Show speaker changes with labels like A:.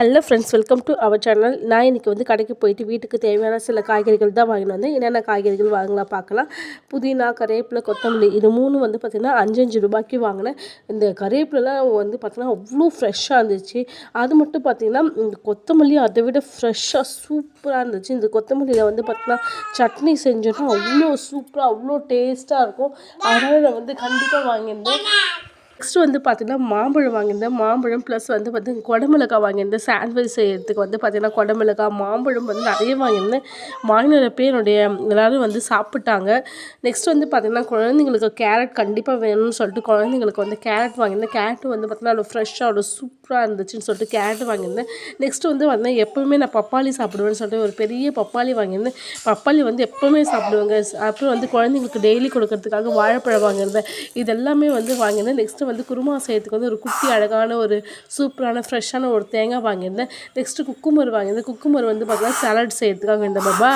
A: Hello friends welcome to our channel நான் இன்றைக்கி வந்து கடைக்கு போயிட்டு வீட்டுக்கு தேவையான சில காய்கறிகள் தான் வாங்கிட்டு வந்தேன். என்னென்ன காய்கறிகள் வாங்கலாம் பார்க்கலாம். புதினா கருவேப்பிலை கொத்தமல்லி இது மூணு வந்து பார்த்திங்கன்னா அஞ்சு ரூபாய்க்கு வாங்கினேன். இந்த கருவேப்பிலலாம் வந்து பார்த்திங்கன்னா அவ்வளோ ஃப்ரெஷ்ஷாக இருந்துச்சு. அது மட்டும் பார்த்திங்கன்னா இந்த கொத்தமல்லி அதை விட ஃப்ரெஷ்ஷாக சூப்பராக இருந்துச்சு. இந்த கொத்தமல்லியில் வந்து பார்த்திங்கன்னா சட்னி செஞ்சோன்னா அவ்வளோ சூப்பராக அவ்வளோ டேஸ்ட்டாக இருக்கும். அதனால் நான் வந்து கண்டிப்பாக வாங்கியிருந்தேன். நெக்ஸ்ட் வந்து பார்த்தீங்கன்னா மாம்பழம் வாங்கியிருந்தேன். மாம்பழம் ப்ளஸ் வந்து பார்த்தீங்கன்னா குடமிளகாய் வாங்கியிருந்தேன். சாண்ட்விச் செய்யறதுக்கு வந்து பார்த்திங்கன்னா குடமிளகாய் மாம்பழம் வந்து நிறைய வாங்கியிருந்தேன். வாங்கினப்பே என்னுடைய எல்லோரும் வந்து சாப்பிட்டாங்க. நெக்ஸ்ட் வந்து பார்த்திங்கன்னா குழந்தைங்களுக்கு கேரட் கண்டிப்பாக வேணும்னு சொல்லிட்டு குழந்தைங்களுக்கு வந்து கேரட் வாங்கியிருந்தேன். கேரட் வந்து பார்த்திங்கன்னா அவ்வளோ ஃப்ரெஷ்ஷாக அவ்வளோ சூப்பராக இருந்துச்சுன்னு சொல்லிட்டு கேரட் வாங்கியிருந்தேன். நெக்ஸ்ட் வந்து வந்து எப்போவுமே நான் பப்பாளி சாப்பிடுவேன்னு சொல்லிட்டு ஒரு பெரிய பப்பாளி வாங்கியிருந்தேன். பப்பாளி வந்து எப்போவுமே சாப்பிடுவாங்க. அப்புறம் வந்து குழந்தைங்களுக்கு டெய்லி கொடுக்கறதுக்காக வாழைப்பழம் வாங்கியிருந்தேன். இது எல்லாமே வந்து வாங்கியிருந்தேன். நெக்ஸ்ட்டு வந்து குருமா செய்யறதுக்கு வந்து ஒரு குட்டி அழகான ஒரு சூப்பரான ஃப்ரெஷ்ஷான ஒரு தேங்காய் வாங்கியிருந்தேன். நெக்ஸ்ட்டு குக்குமர் வாங்கியிருந்தேன். குக்குமர் வந்து பார்த்தீங்கன்னா சாலட் செய்யறதுக்காக இந்த பாபா.